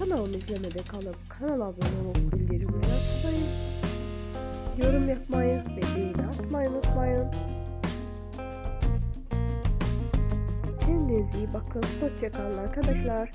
kanalımı izlemede kalıp kanala abone olup bildirimleri açmayı, yorum yapmayı ve beğeni atmayı unutmayın. Kendinize iyi bakın. Hoşçakalın arkadaşlar.